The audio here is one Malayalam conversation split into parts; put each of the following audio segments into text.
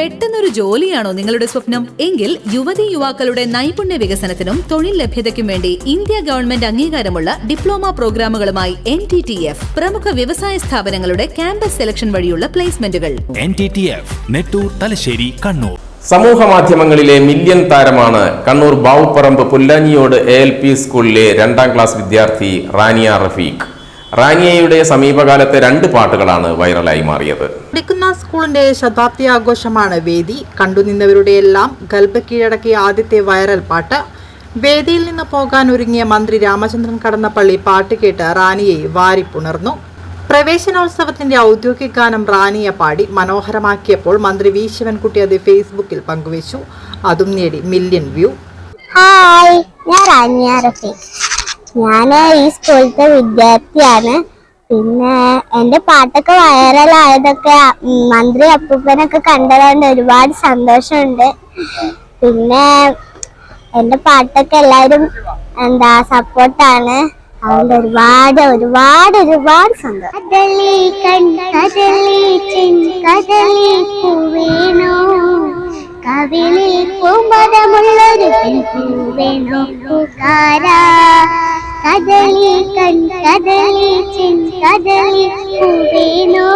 പെട്ടെന്നൊരു ജോലിയാണോ നിങ്ങളുടെ സ്വപ്നം? എങ്കിൽ യുവതി യുവാക്കളുടെ നൈപുണ്യ വികസനത്തിനും തൊഴിൽ ലഭ്യതയ്ക്കും വേണ്ടി ഇന്ത്യ ഗവൺമെന്റ് അംഗീകാരമുള്ള ഡിപ്ലോമ പ്രോഗ്രാമുകളുമായി എൻ ടി ടി എഫ് പ്രമുഖ വ്യവസായ സ്ഥാപനങ്ങളുടെ ക്യാമ്പസ് സെലക്ഷൻ വഴിയുള്ള പ്ലേസ്മെന്റുകൾ. N T T F Nettur Thalassery Kannur. സമൂഹ മാധ്യമങ്ങളിലെ മില്യൺ താരമാണ് Kannur Bavupparamb Pullaniyod A L P സ്കൂളിലെ രണ്ടാം ക്ലാസ് വിദ്യാർത്ഥി റാനിയ റഫീഖ്. റാനിയയുടെ സമീപകാലത്തെ രണ്ട് പാട്ടുകളാണ് വൈറലായി മാറിയത്. പഠിക്കുന്ന സ്കൂളിന്റെ ശതാബ്ദി ആഘോഷമാണ് വേദി കണ്ടുനിന്നവരുടെ എല്ലാം ഗൽബ കീഴടക്കിയ ആദ്യത്തെ വൈറൽ പാട്ട്. വേദിയിൽ നിന്ന് പോകാൻ ഒരുങ്ങിയ മന്ത്രി രാമചന്ദ്രൻ കടന്നപ്പള്ളി പാട്ട് കേട്ട് റാനിയെ വാരിപ്പുണർന്നു. പ്രവേശനോത്സവത്തിന്റെ ഔദ്യോഗിക ഗാനം റാനിയ പാടി മനോഹരമാക്കിയപ്പോൾ മന്ത്രി വി. ശിവൻകുട്ടി അത് ഫേസ്ബുക്കിൽ പങ്കുവച്ചു. അതും നേടി മില്യൺ വ്യൂ. ഹായ് ഞാൻ റാനിയ റഫീഖ് ഞാൻ ഈ സ്കൂളിലത്തെ വിദ്യാർത്ഥിയാണ്. പിന്നെ എന്റെ പാട്ടൊക്കെ വൈറലായതൊക്കെ മന്ത്രി അപ്പൂപ്പനൊക്കെ കണ്ടതുകൊണ്ട് ഒരുപാട് സന്തോഷമുണ്ട്. പിന്നെ എന്റെ പാട്ടൊക്കെ എല്ലാവരും എന്താ സപ്പോർട്ടാണ്. അതുകൊണ്ട് ഒരുപാട് ഒരുപാട് ഒരുപാട് സന്തോഷം. പൂവേണോ കവിളിൽ പൂമരമുള്ളൊരു പെൺപൂവേണോ പൂക്കാരാ കദളി കൺ കദളി ചിൻ കദളി പൂവേണോ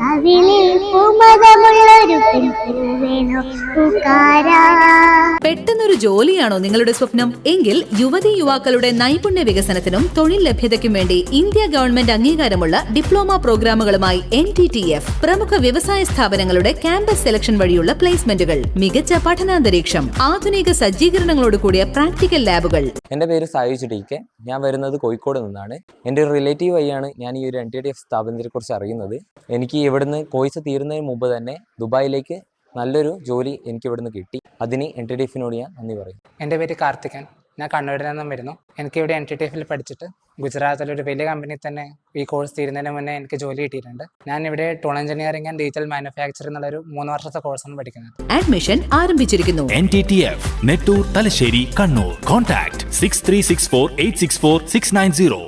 കവിളിൽ പൂമരമുള്ളൊരു പെൺപൂവേണോ പൂക്കാരാ പെട്ടെന്നൊരു ജോലിയാണോ നിങ്ങളുടെ സ്വപ്നം? എങ്കിൽ യുവതി യുവാക്കളുടെ നൈപുണ്യ വികസനത്തിനും തൊഴിൽ ലഭ്യതയ്ക്കും വേണ്ടി ഇന്ത്യ ഗവൺമെന്റ് അംഗീകാരമുള്ള ഡിപ്ലോമ പ്രോഗ്രാമുകളുമായി എൻ ടി ടി എഫ് പ്രമുഖ വ്യവസായ സ്ഥാപനങ്ങളുടെ ക്യാമ്പസ് സെലക്ഷൻ വഴിയുള്ള പ്ലേസ്മെന്റുകൾ. മികച്ച പഠനാന്തരീക്ഷം ആധുനിക സജ്ജീകരണങ്ങളോട് കൂടിയ പ്രാക്ടിക്കൽ ലാബുകൾ. എന്റെ പേര് സായുജ് ഡി കെ ഞാൻ വരുന്നത് കോഴിക്കോട് നിന്നാണ്. എന്റെ ഒരു റിലേറ്റീവ് വഴിയാണ് ഞാൻ ഈ ഒരു എൻ ടി ഡി എഫ് സ്ഥാപനത്തെ കുറിച്ച് അറിയുന്നത്. എനിക്ക് ഇവിടുന്ന് കോഴ്സ് തീരുന്നതിന് മുമ്പ് തന്നെ ദുബായിലേക്ക് നല്ലൊരു ജോലി എനിക്ക് ഇവിടുന്ന് കിട്ടി. അതിന് എൻ ടി ഡി എഫിനോട് ഞാൻ നന്ദി പറയും എന്റെ പേര് കാർത്തികൻ. ഞാൻ കണ്ണൂരിൽ നിന്നും വരുന്നു. എനിക്ക് ഇവിടെ എൻ ടി ടി എഫിൽ പഠിച്ചിട്ട് ഗുജറാത്തിലെ ഒരു വലിയ കമ്പനി തന്നെ ഈ കോഴ്സ് തീരുന്നതിന് മുന്നേ എനിക്ക് ജോലി കിട്ടിയിട്ടുണ്ട്. ഞാൻ ഇവിടെ tool engineering and digital manufacturing എന്നുള്ളൊരു മൂന്ന് വർഷത്തെ കോഴ്സാണ് പഠിക്കുന്നത്. അഡ്മിഷൻ ആരംഭിച്ചിരിക്കുന്നു. N T T F Nettur Thalassery Kannur contact six three six four eight six four six nine zero